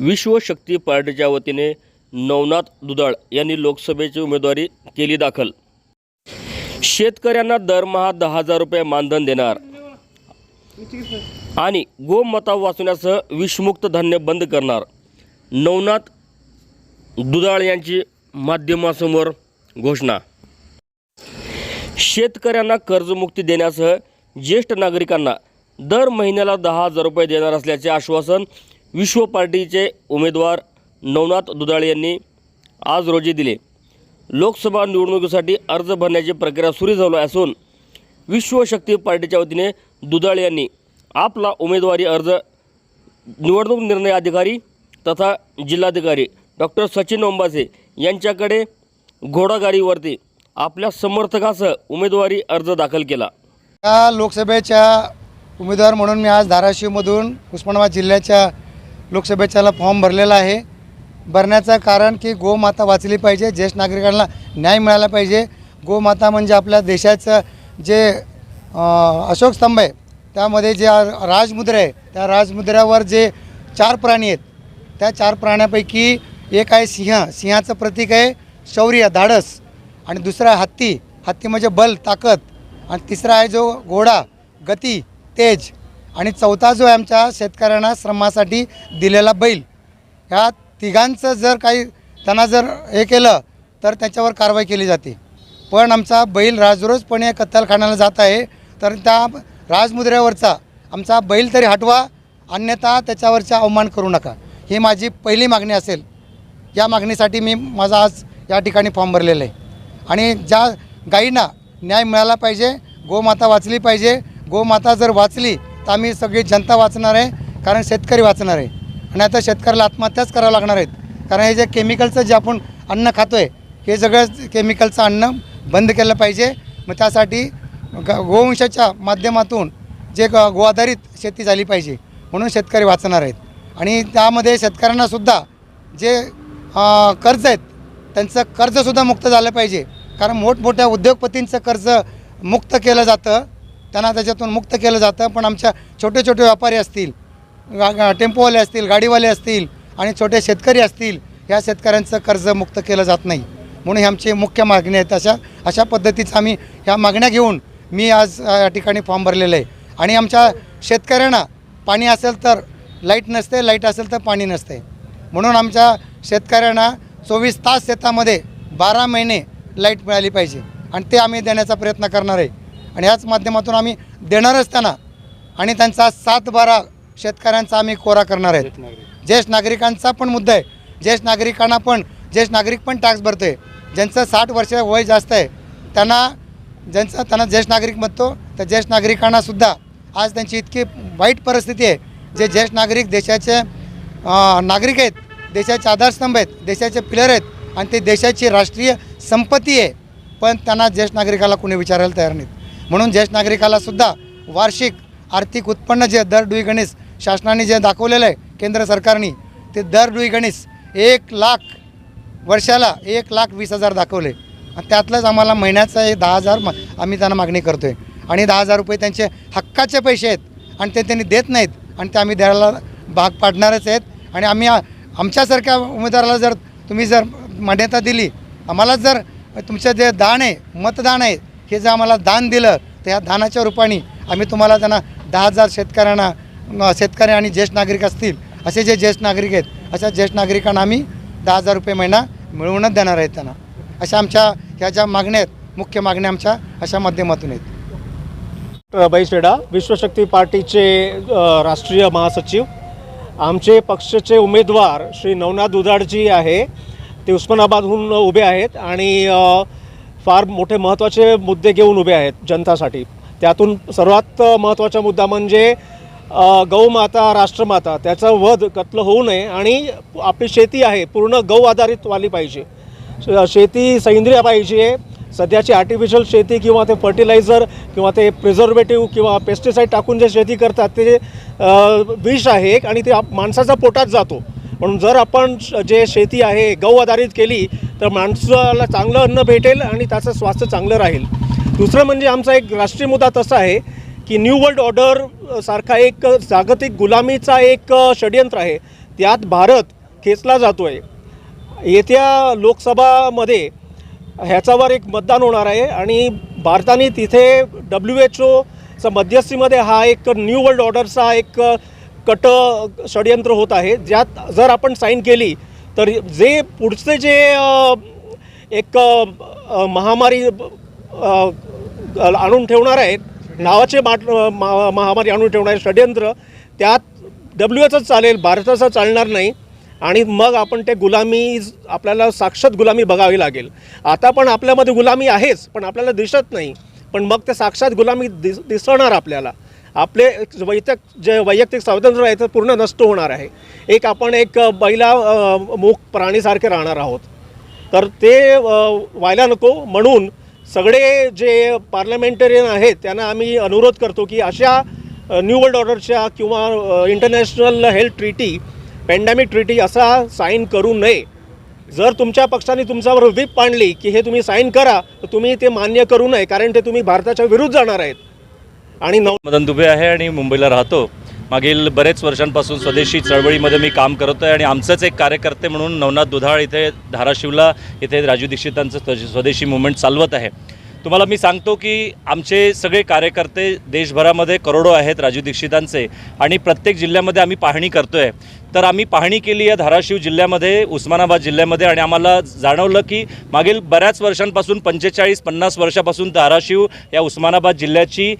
विश्वशक्ती पार्टीच्या वतीने नवनाथ दुधाळ यांनी लोकसभेची उमेदवारी केली दाखल. शेतकऱ्यांना दरमहा दहा हजार रुपये मानधन देणार. आणि गोमता वाचवण्यासह विषमुक्त धान्य बंद करणार. नवनाथ दुधाळ यांची माध्यमासमोर घोषणा. शेतकऱ्यांना कर्जमुक्ती देण्यासह ज्येष्ठ नागरिकांना दर महिन्याला दहा हजार रुपये देणार असल्याचे आश्वासन विश्व पार्टीचे उमेदवार नवनाथ दुधाळे यांनी आज रोजी दिले. लोकसभा निवडणुकीसाठी अर्ज भरण्याची प्रक्रिया सुरू झाली असून विश्वशक्ती पार्टीच्या वतीने दुधाळे यांनी आपला उमेदवारी अर्ज निवडणूक निर्णय अधिकारी तथा जिल्हाधिकारी डॉक्टर सचिन ओंबासे यांच्याकडे घोडागाडीवरती आपल्या समर्थकासह उमेदवारी अर्ज दाखल केला. या लोकसभेच्या उमेदवार म्हणून मी आज धाराशिवमधून उस्मानाबाद जिल्ह्याच्या लोकसभेच्याला फॉर्म भरलेला आहे. भरण्याचं कारण की गोमाता वाचली पाहिजे ज्येष्ठ नागरिकांना न्याय मिळाला पाहिजे. गोमाता म्हणजे आपल्या देशाचं जे अशोक स्तंभ आहे त्यामध्ये जे राजमुद्रा आहे त्या राजमुद्र्यावर जे चार प्राणी आहेत त्या चार प्राण्यापैकी एक आहे सिंह. सिंहाचं प्रतीक आहे शौर्य धाडस. आणि दुसरा आहे हत्ती. हत्ती म्हणजे बल ताकद. आणि तिसरा आहे जो घोडा गती तेज. आणि चौथा जो आहे आमच्या शेतकऱ्यांना श्रमासाठी दिलेला बैल ह्या तिघांचं जर काही त्यांना जर हे केलं तर त्याच्यावर कारवाई केली जाते. पण आमचा बैल राजरोजपणे कत्तलखान्याला जात आहे तर त्या राजमुद्र्यावरचा आमचा बैल तरी हटवा अन्यथा त्याच्यावरचा अवमान करू नका. ही माझी पहिली मागणी असेल. या मागणीसाठी मी माझा आज या ठिकाणी फॉर्म भरलेला आहे. आणि ज्या गाईंना न्याय मिळाला पाहिजे गोमाता वाचली पाहिजे गोमाता जर वाचली तर आम्ही सगळी जनता वाचणार आहे कारण शेतकरी वाचणार आहे. आणि आता शेतकऱ्याला आत्महत्याच करावं लागणार आहेत. कारण हे जे केमिकलचं जे आपण अन्न खातो आहे हे सगळं केमिकलचं अन्न बंद केलं पाहिजे. मग त्यासाठी ग गोवंशाच्या माध्यमातून जे ग गो आधारित शेती झाली पाहिजे म्हणून शेतकरी वाचणार आहेत. आणि त्यामध्ये शेतकऱ्यांनासुद्धा जे कर्ज आहेत त्यांचं कर्जसुद्धा मुक्त झालं पाहिजे. कारण मोठमोठ्या उद्योगपतींचं कर्ज मुक्त केलं जातं. त्यांना त्याच्यातून मुक्त केलं जातं. पण आमच्या छोटे छोटे व्यापारी असतील टेम्पोवाले असतील गाडीवाले असतील आणि छोटे शेतकरी असतील ह्या शेतकऱ्यांचं कर्ज मुक्त केलं जात नाही. म्हणून ही आमची मुख्य मागणी आहेत अशा अशा पद्धतीचं आम्ही ह्या मागण्या घेऊन मी आज या ठिकाणी फॉर्म भरलेलं आहे. आणि आमच्या शेतकऱ्यांना पाणी असेल तर लाइट नसते लाइट असेल तर पाणी नसते. म्हणून आमच्या शेतकऱ्यांना चोवीस तास शेतामध्ये बारा महिने लाइट मिळाली पाहिजे. आणि ते आम्ही देण्याचा प्रयत्न करणार आहे. आणि याच माध्यमातून आम्ही देणारच त्यांना. आणि त्यांचा सात बारा शेतकऱ्यांचा आम्ही कोरा करणार आहेत. ज्येष्ठ नागरिकांचा पण मुद्दा आहे. ज्येष्ठ नागरिकांना पण ज्येष्ठ नागरिक पण टॅक्स भरते ज्यांचं साठ वर्ष वय जास्त आहे त्यांना ज्यांचं त्यांना ज्येष्ठ नागरिक म्हणतो तर ज्येष्ठ नागरिकांना सुद्धा आज त्यांची इतकी वाईट परिस्थिती आहे. जे ज्येष्ठ नागरिक देशाचे नागरिक आहेत देशाचे आधारस्तंभ आहेत देशाचे पिलर आहेत आणि ते देशाची राष्ट्रीय संपत्ती आहे. पण त्यांना ज्येष्ठ नागरिकाला कोणी विचारायला तयार नाहीत. म्हणून ज्येष्ठ नागरिकाला सुद्धा वार्षिक आर्थिक उत्पन्न जे दर डुई गणेश शासनाने जे दाखवलेलं आहे केंद्र सरकारने ते दर डुई गणेश एक लाख वर्षाला एक लाख वीस हजार दाखवले. आणि त्यातलंच आम्हाला महिन्याचं एक दहा हजार आम्ही त्यांना मागणी करतो आहे आणि दहा हजार रुपये त्यांचे हक्काचे पैसे आहेत आणि ते त्यांनी देत नाहीत आणि ते आम्ही द्यायला भाग पाडणारच आहेत. आणि आम्ही आमच्यासारख्या उमेदवाराला जर तुम्ही जर मान्यता दिली आम्हाला जर तुमचं जे दान आहे मतदान आहे हे जर आम्हाला दान दिलं तर या दानाच्या रूपाने आम्ही तुम्हाला त्यांना दहा हजार शेतकऱ्यांना शेतकरी आणि ज्येष्ठ नागरिक असतील असे जे ज्येष्ठ नागरिक आहेत अशा ज्येष्ठ नागरिकांना आम्ही दहा हजार रुपये महिना मिळवूनच देणार आहेत त्यांना. अशा आमच्या ह्या ज्या मागण्या आहेत मुख्य मागण्या आमच्या अशा माध्यमातून आहेत. बैसवेडा विश्वशक्ती पार्टीचे राष्ट्रीय महासचिव. आमचे पक्षाचे उमेदवार श्री नवनाथ दुधाडजी आहे. ते उस्मानाबादहून उभे आहेत आणि फार मोठे महत्त्वाचे मुद्दे घेऊन उभे आहेत जनतासाठी. त्यातून सर्वात महत्त्वाचा मुद्दा म्हणजे गौमाता राष्ट्रमाता त्याचा वध कत्ल होऊ नये आणि आपली शेती आहे पूर्ण गौ आधारित वाली पाहिजे. शेती सेंद्रिय पाहिजे. सध्याची आर्टिफिशियल शेती किंवा ते फर्टिलायझर किंवा ते प्रिझर्वेटिव्ह किंवा पेस्टिसाईड टाकून जे शेती करतात ते विष आहे आणि ते माणसाच्या पोटात जातो. म्हणून जर आपण श- जे शेती आहे गौ आधारित केली तर माणसाला चांगलं अन्न भेटेल आणि त्याचं स्वास्थ्य चांगलं राहील. दुसरं म्हणजे आमचा एक राष्ट्रीय मुद्दा तसा आहे की न्यू वर्ल्ड ऑर्डर सारखा एक जागतिक गुलामीचा एक षडयंत्र आहे. त्यात भारत खेचला जातो आहे येत्या लोकसभामध्ये ह्याच्यावर एक मतदान होणार आहे आणि भारताने तिथे डब्ल्यू एच ओचा मध्यस्थीमध्ये हा एक न्यू वर्ल्ड ऑर्डरचा एक कट षडयंत्र होत आहे. ज्यात जर आपण साईन केली तर जे पुढचे जे एक महामारी आणून ठेवणार आहेत नावाचे माट महामारी आणून ठेवणारे षडयंत्र त्यात डब्ल्यू एचच चालेल भारताचं चालणार नाही. आणि मग आपण ते गुलामी आपल्याला साक्षात गुलामी बघावी लागेल. आता पण आपल्यामध्ये गुलामी आहेच पण आपल्याला दिसत नाही. पण मग ते साक्षात गुलामी दिस दिसणार आपल्याला. आपले वैयक्तिक जे वैयक्तिक स्वातंत्र्य आहे ते पूर्ण नष्ट होणार आहे. एक आपण एक बैला मूक प्राणीसारखे राहणार आहोत. तर ते व्हायला नको. म्हणून सगळे जे पार्लमेंटेरियन आहेत त्यांना आम्ही अनुरोध करतो की अशा न्यू वर्ल्ड ऑर्डरच्या किंवा international health treaty pandemic treaty असा साईन करू नये. जर तुमच्या पक्षाने तुमच्यावर व्हीप पाडली की हे तुम्ही साईन करा तर तुम्ही ते मान्य करू नये कारण ते तुम्ही भारताच्या विरुद्ध जाणार आहेत. आणि नऊ मदन दुबे आहे आणि मुंबईला राहतो. मागील बरेच वर्षांपासून स्वदेशी चळवळीमध्ये मी काम करतो आहे आणि आमचंच एक कार्यकर्ते म्हणून नवनाथ दुधाळ इथे धाराशिवला इथे राजू दीक्षितांचं स्वदेशी मुवमेंट चालवत आहे. तुम्हाला मी सांगतो की आमचे सगळे कार्यकर्ते देशभरामध्ये करोडो आहेत राजू दीक्षितांचे आणि प्रत्येक जिल्ह्यामध्ये आम्ही पाहणी करतो आहे तर आम्ही पाहणी केली आहे धाराशिव जिल्ह्यामध्ये उस्मानाबाद जिल्ह्यामध्ये आणि आम्हाला जाणवलं की मागील बऱ्याच वर्षांपासून पंचेचाळीस पन्नास वर्षापासून धाराशिव या उस्मानाबाद जिल्ह्याची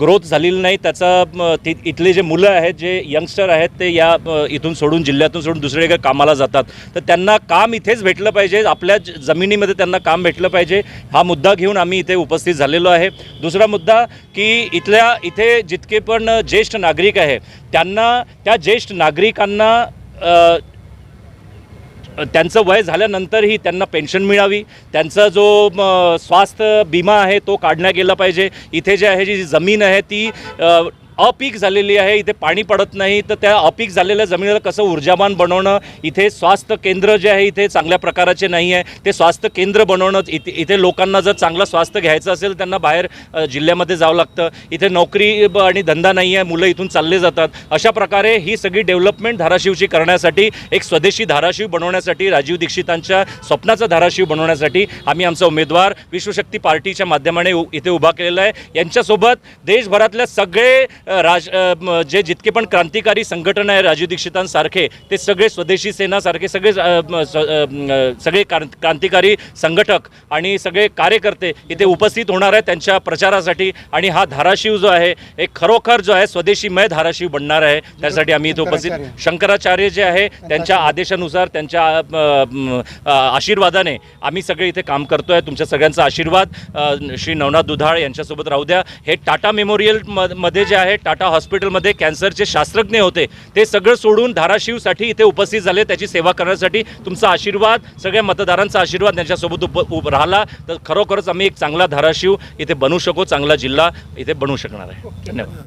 ग्रोथ झालेली नाही. त्याचा इथले जे मुलं आहेत जे यंगस्टर आहेत ते या इथून सोडून जिल्ह्यातून सोडून दुसरीकडे कामाला जातात. तर त्यांना काम इथेच भेटलं पाहिजे. आपल्या जमिनीमध्ये त्यांना काम भेटलं पाहिजे. हा मुद्दा घेऊन आम्ही इथे उपस्थित झालेलो आहे. दुसरा मुद्दा की इथल्या इथे जितके पण ज्येष्ठ नागरिक आहे त्यांना त्या ज्येष्ठ नागरिकांना त्यांचं वय झाल्यानंतरही त्यांना पेन्शन मिळावी. त्यांचा जो म, स्वास्थ्य विमा आहे तो काढण्यात गेला पाहिजे. इथे जे आहे जी जमीन आहे ती अपीक झालेली आहे इथे पाणी पडत नाही तर त्या अपीक झालेल्या जमिनीला कसं ऊर्जावान बनवणं? इथे स्वास्थ्य केंद्र जे आहे इथे चांगल्या प्रकाराचे नाही आहे. ते स्वास्थ्य केंद्र बनवणं इथे इथे लोकांना जर चांगलं स्वास्थ्य घ्यायचं असेल त्यांना बाहेर जिल्ह्यामध्ये जावं लागतं. इथे नोकरी आणि धंदा नाही आहे मुलं इथून चालले जातात. अशा प्रकारे ही सगळी डेव्हलपमेंट धाराशिवची करण्यासाठी एक स्वदेशी धाराशिव बनवण्यासाठी राजीव दीक्षितांच्या स्वप्नाचा धाराशिव बनवण्यासाठी आम्ही आमचा उमेदवार विश्वशक्ती पार्टीच्या माध्यमाने इथे उभा केलेला आहे. यांच्यासोबत देशभरातल्या सगळे राज जे जितके पण क्रांतिकारी संघटना आहे राजीव दीक्षितांसारखे ते सगळे स्वदेशी सेनासारखे सगळे सगळे क्रांत- क्रांतिकारी संघटक आणि सगळे कार्यकर्ते इथे उपस्थित होणार आहेत त्यांच्या प्रचारासाठी. आणि हा धाराशिव जो आहे एक खरोखर जो आहे स्वदेशीमय धाराशिव बनणार आहे. त्यासाठी आम्ही इथे उपस्थित. शंकराचार्य. जे आहे त्यांच्या आदेशानुसार त्यांच्या आशीर्वादाने आम्ही सगळे इथे काम करतोय. तुमच्या सगळ्यांचा आशीर्वाद. श्री नवनाथ दुधाळ यांच्यासोबत राहू द्या. हे टाटा मेमोरियलमध्ये जे आहे टाटा हॉस्पिटलमध्ये कॅन्सरचे शास्त्रज्ञ होते. ते सगळं सोडून धाराशिवसाठी इथे उपस्थित झाले. त्याची सेवा करण्यासाठी तुमचा आशीर्वाद सगळ्या मतदारांचा आशीर्वाद त्यांच्यासोबत उप उप राहिला. तर खरोखरच आम्ही एक चांगला धाराशिव इथे बनवू शकू चांगला जिल्हा इथे बनवू शकणार आहे. धन्यवाद.